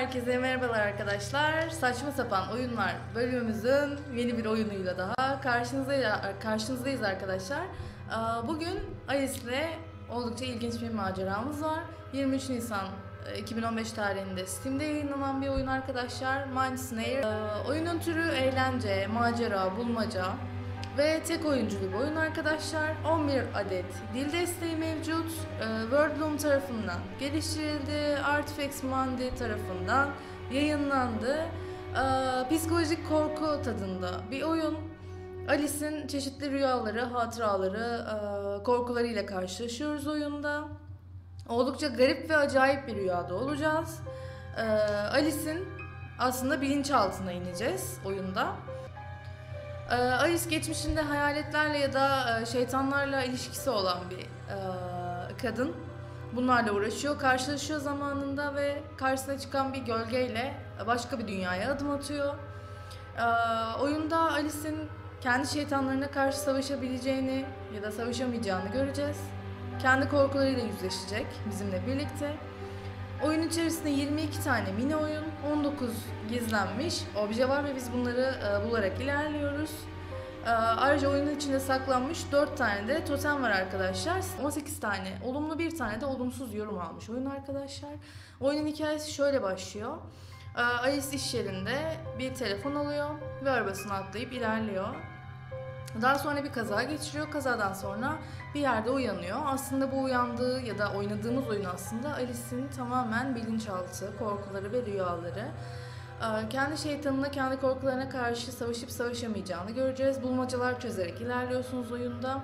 Herkese merhabalar arkadaşlar. Saçma sapan oyunlar bölümümüzün yeni bir oyunuyla daha karşınızdayız, karşınızdayız arkadaşlar. Ee, Bugün Alice ile oldukça ilginç bir maceramız var. 23 Nisan e, 2015 tarihinde Steam'de yayınlanan bir oyun arkadaşlar. Mind Snare. Ee, Oyunun türü eğlence, macera, bulmaca ve tek oyunculu bir oyun arkadaşlar. 11 adet dil desteği mevcut. Ee, Wordloom tarafından geliştirildi. Artifacts Mundi tarafından yayınlandı. Ee, Psikolojik korku tadında bir oyun. Alice'in çeşitli rüyaları, hatıraları, e, korkularıyla karşılaşıyoruz oyunda. Oldukça garip ve acayip bir rüyada olacağız. Ee, Alice'in aslında bilinçaltına ineceğiz oyunda. Ee, Alice geçmişinde hayaletlerle ya da e, şeytanlarla ilişkisi olan bir e, kadın. Bunlarla uğraşıyor, karşılaşıyor zamanında ve karşısına çıkan bir gölgeyle başka bir dünyaya adım atıyor. Ee, oyunda Alice'in kendi şeytanlarına karşı savaşabileceğini ya da savaşamayacağını göreceğiz. Kendi korkularıyla yüzleşecek bizimle birlikte. Oyun içerisinde 22 tane mini oyun, 19 gizlenmiş obje var ve biz bunları e, bularak ilerliyoruz. E, ayrıca oyunun içinde saklanmış 4 tane de totem var arkadaşlar. 18 tane olumlu bir tane de olumsuz yorum almış oyun arkadaşlar. Oyunun hikayesi şöyle başlıyor. E, Alice iş yerinde bir telefon alıyor ve arabasına atlayıp ilerliyor. Daha sonra bir kaza geçiriyor. Kazadan sonra bir yerde uyanıyor. Aslında bu uyandığı ya da oynadığımız oyun aslında Alice'in tamamen bilinçaltı, korkuları ve rüyaları. Ee, Kendi şeytanına, kendi korkularına karşı savaşıp savaşamayacağını göreceğiz. Bulmacalar çözerek ilerliyorsunuz oyunda.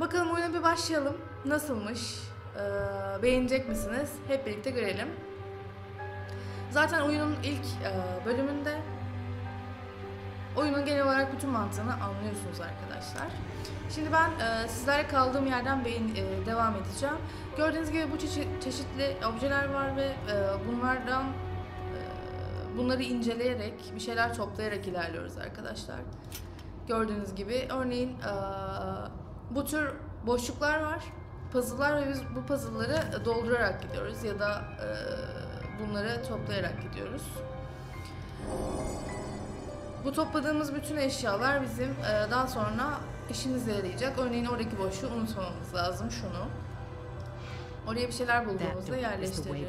Bakalım oyuna bir başlayalım. Nasılmış? Ee, Beğenecek misiniz? Hep birlikte görelim. Zaten oyunun ilk e, bölümünde oyunun genel olarak bütün mantığını anlıyorsunuz arkadaşlar. Şimdi ben e, sizlerle kaldığım yerden beyin e, devam edeceğim. Gördüğünüz gibi bu çeşi- çeşitli objeler var ve e, bunlardan e, bunları inceleyerek, bir şeyler toplayarak ilerliyoruz arkadaşlar. Gördüğünüz gibi örneğin e, bu tür boşluklar var, puzzle'lar ve biz bu puzzle'ları doldurarak gidiyoruz ya da e, bunları toplayarak gidiyoruz. Bu topladığımız bütün eşyalar bizim e, daha sonra işimize yarayacak. Örneğin oradaki boşluğu unutmamamız lazım şunu. Oraya bir şeyler bulduğumuzda yerleştireceğiz.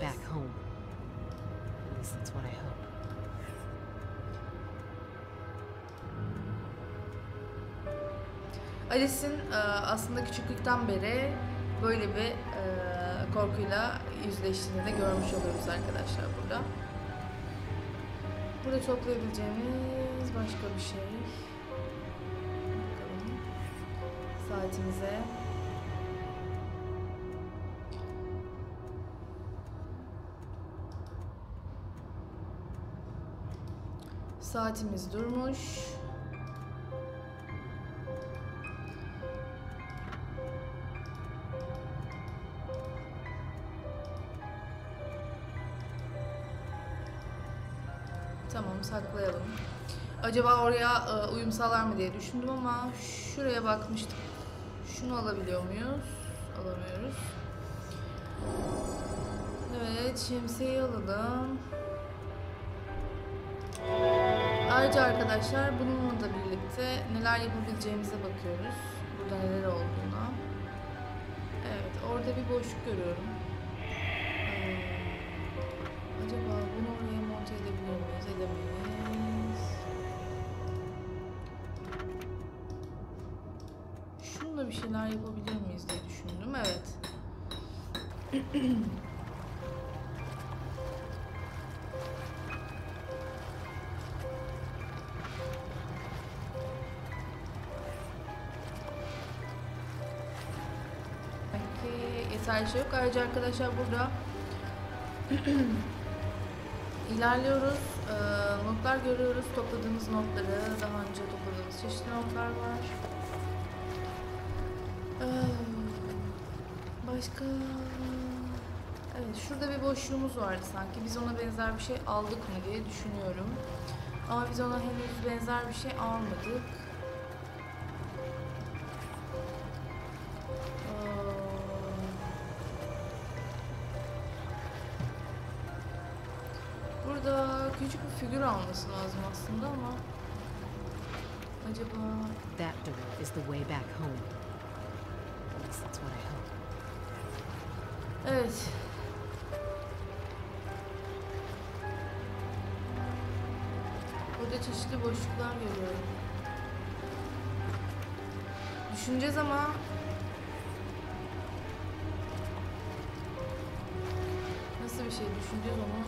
Alice'in e, aslında küçüklükten beri böyle bir e, korkuyla yüzleştiğini de görmüş oluyoruz arkadaşlar burada. Burada toplayabileceğimiz başka bir şey. Bakalım. Saatimize. Saatimiz durmuş. Tamam saklayalım. Acaba oraya e, uyum sağlar mı diye düşündüm ama şuraya bakmıştım. Şunu alabiliyor muyuz? Alamıyoruz. Evet şemsiyeyi alalım. Ayrıca arkadaşlar bununla da birlikte neler yapabileceğimize bakıyoruz. Burada neler olduğuna. Evet orada bir boşluk görüyorum. Ee, acaba bunu miyiz? Edemeyiz. Şununla bir şeyler yapabilir miyiz diye düşündüm. Evet. Yeterli şey yok. Ayrıca arkadaşlar burada ilerliyoruz. Ee, notlar görüyoruz. Topladığımız notları, daha önce topladığımız çeşitli notlar var. Ee, başka... Evet, şurada bir boşluğumuz vardı sanki. Biz ona benzer bir şey aldık mı diye düşünüyorum. Ama biz ona henüz benzer bir şey almadık. Figür alması lazım aslında ama acaba That door is the way back home. At least that's what I hope. Evet. Burada çeşitli boşluklar görüyorum. Düşüneceğiz ama nasıl bir şey düşüneceğiz onu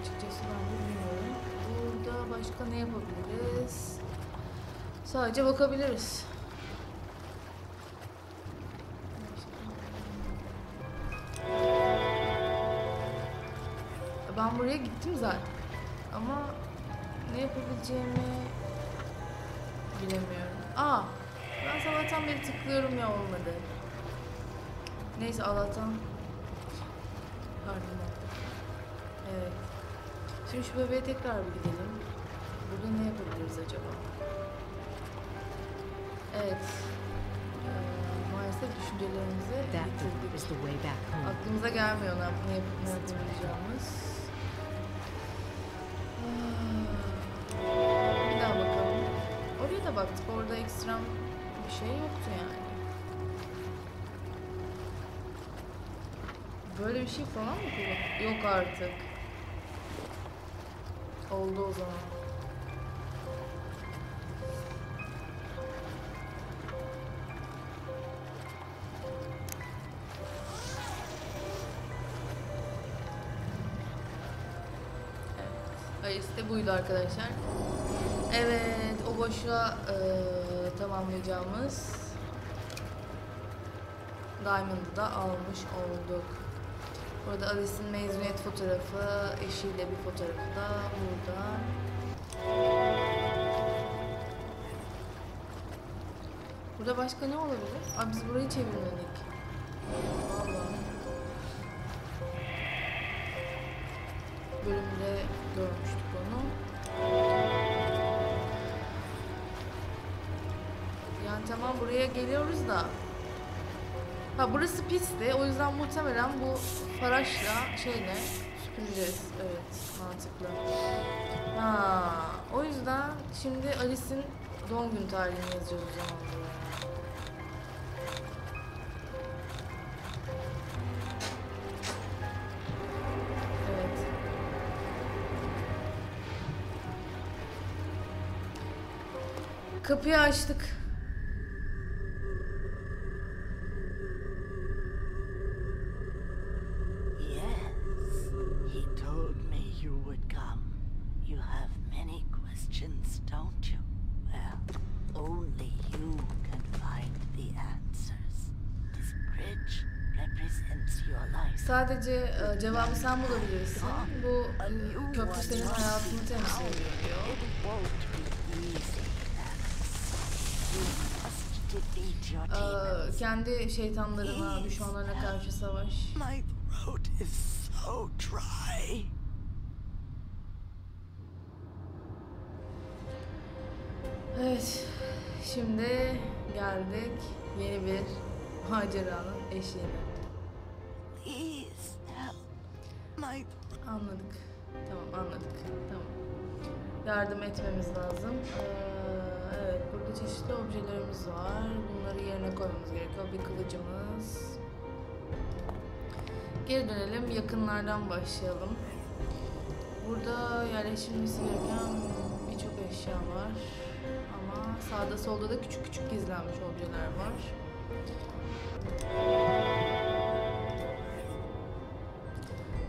açıkçası ben de bilmiyorum. Başka ne yapabiliriz? Sadece bakabiliriz. Ben buraya gittim zaten. Ama ne yapabileceğimi bilemiyorum. Aa, ben sabahtan beri tıklıyorum ya olmadı. Neyse Allah'tan. Pardon. Evet. Şimdi şu bebeğe tekrar bir gidelim. Burada ne yapabiliriz acaba? Evet. Ee, maalesef düşüncelerimizi That door yitirdik. is the way back home. Aklımıza gelmiyor ne, yap- ne, yap- ne yapabileceğimiz. Ah, Bir daha bakalım. Oraya da baktık. Orada ekstrem bir şey yoktu yani. Böyle bir şey falan mı kullan? Yok artık. Oldu o zaman. Buydu arkadaşlar. Evet o boşluğa eee, tamamlayacağımız Diamond'ı da almış olduk. Burada Alice'in mezuniyet fotoğrafı, eşiyle bir fotoğrafı da burada. Burada başka ne olabilir? Aa, biz burayı çevirmedik. Vallahi. bölümde görmüştük buraya geliyoruz da. Ha burası pisti. O yüzden muhtemelen bu faraşla şeyle süpüreceğiz. Evet mantıklı. Ha o yüzden şimdi Alice'in doğum gün tarihini yazacağız o zaman buraya. Kapıyı açtık. Sadece e, cevabı sen bulabilirsin. Bu e, köprü senin hayatını temsil ediyor diyor. Ee, demons. kendi şeytanlarına, düşmanlarına karşı savaş. My throat is so dry. Evet, şimdi geldik yeni bir maceranın eşiğine. Please. My Anladık. Tamam anladık. Tamam. Yardım etmemiz lazım. Ee, evet burada çeşitli objelerimiz var. Bunları yerine koymamız gerekiyor. Bir kılıcımız. Geri dönelim. Yakınlardan başlayalım. Burada yerleştirilmesi gereken birçok eşya var. Ama sağda solda da küçük küçük gizlenmiş objeler var.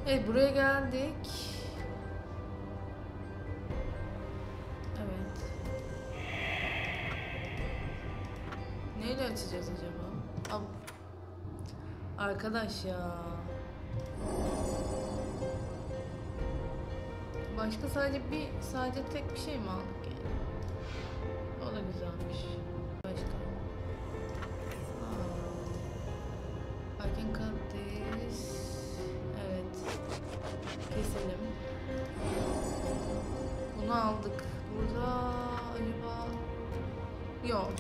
Evet buraya geldik. Evet. Neyle açacağız acaba? Ab Arkadaş ya. Başka sadece bir sadece tek bir şey mi aldık yani? O da güzelmiş. Başka. Keselim. Bunu aldık. Burada acaba... Yok.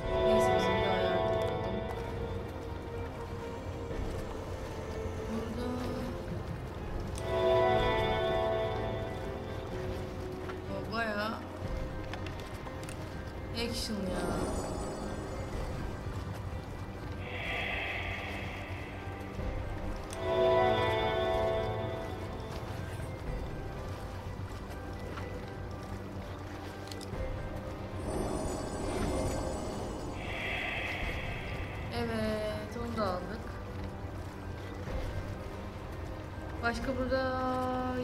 Başka burada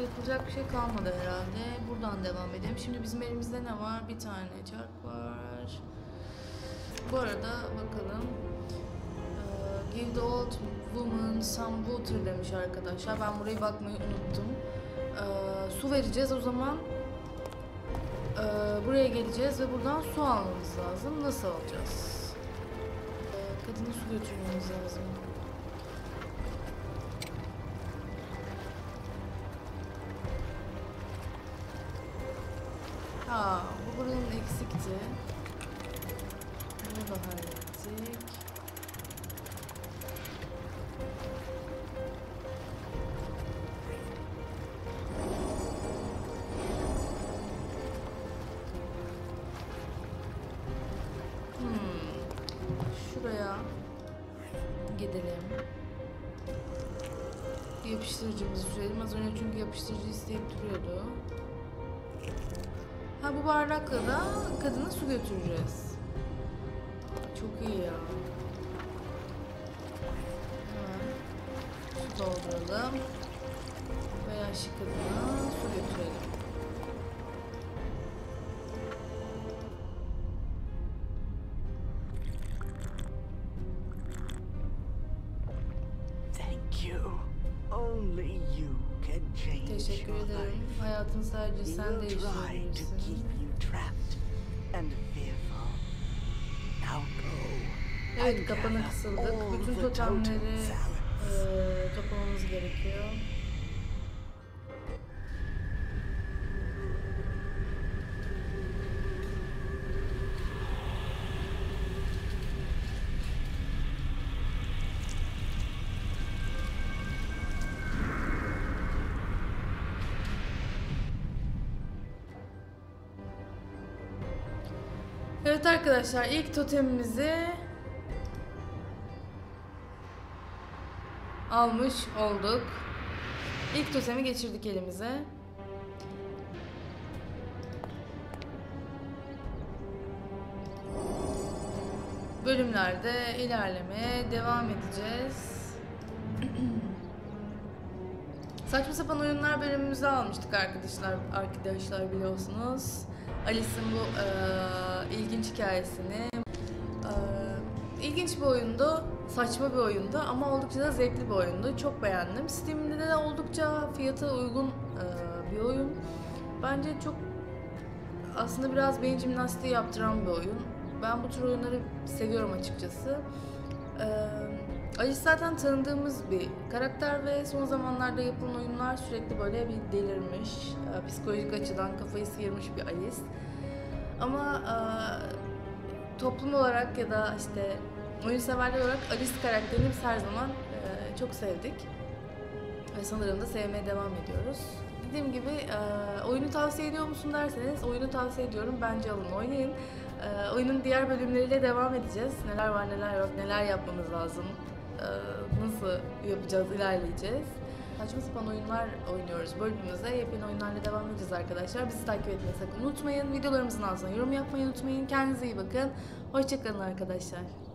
yapılacak bir şey kalmadı herhalde. Buradan devam edelim. Şimdi bizim elimizde ne var? Bir tane çark var. Bu arada bakalım. Ee, Give the old woman some water demiş arkadaşlar. Ben burayı bakmayı unuttum. Ee, su vereceğiz o zaman. Ee, buraya geleceğiz ve buradan su almamız lazım. Nasıl alacağız? Kadına su götürmemiz lazım. Ha, bu buranın eksikti. Bunu da hallettik. Hmm. Yapıştırıcımızı sürelim. Az önce çünkü yapıştırıcı isteyip duruyordu. Ha bu bardakla da kadına su götüreceğiz. Çok iyi ya. Hemen su dolduralım. Ve yaşlı kadına su götürelim. Thank you. Teşekkür ederim. Hayatını sadece sen değiştirebilirsin. Evet kapana kısıldık. Bütün totemleri eee, toplamamız gerekiyor. Evet arkadaşlar ilk totemimizi almış olduk. İlk totemi geçirdik elimize. Bölümlerde ilerlemeye devam edeceğiz. Saçma sapan oyunlar bölümümüzü almıştık arkadaşlar arkadaşlar biliyorsunuz. Alice'in bu eee, ilginç hikayesini. Eee, ilginç bir oyundu, saçma bir oyundu ama oldukça da zevkli bir oyundu. Çok beğendim. Steam'de de oldukça fiyata uygun eee, bir oyun. Bence çok aslında biraz beyin jimnastiği yaptıran bir oyun. Ben bu tür oyunları seviyorum açıkçası. Ee, Alice zaten tanıdığımız bir karakter ve son zamanlarda yapılan oyunlar sürekli böyle bir delirmiş, e, psikolojik açıdan kafayı sıyırmış bir Alice. Ama e, toplum olarak ya da işte oyun severler olarak Alice karakterini biz her zaman e, çok sevdik. Ve sanırım da sevmeye devam ediyoruz. Dediğim gibi oyunu tavsiye ediyor musun derseniz oyunu tavsiye ediyorum. Bence alın oynayın. Oyunun diğer bölümleriyle devam edeceğiz. Neler var neler yok, neler yapmamız lazım, nasıl yapacağız, ilerleyeceğiz. Saçma sapan oyunlar oynuyoruz bölümümüzde. Yepyeni oyunlarla devam edeceğiz arkadaşlar. Bizi takip etmeyi sakın unutmayın. Videolarımızın altına yorum yapmayı unutmayın. Kendinize iyi bakın. Hoşçakalın arkadaşlar.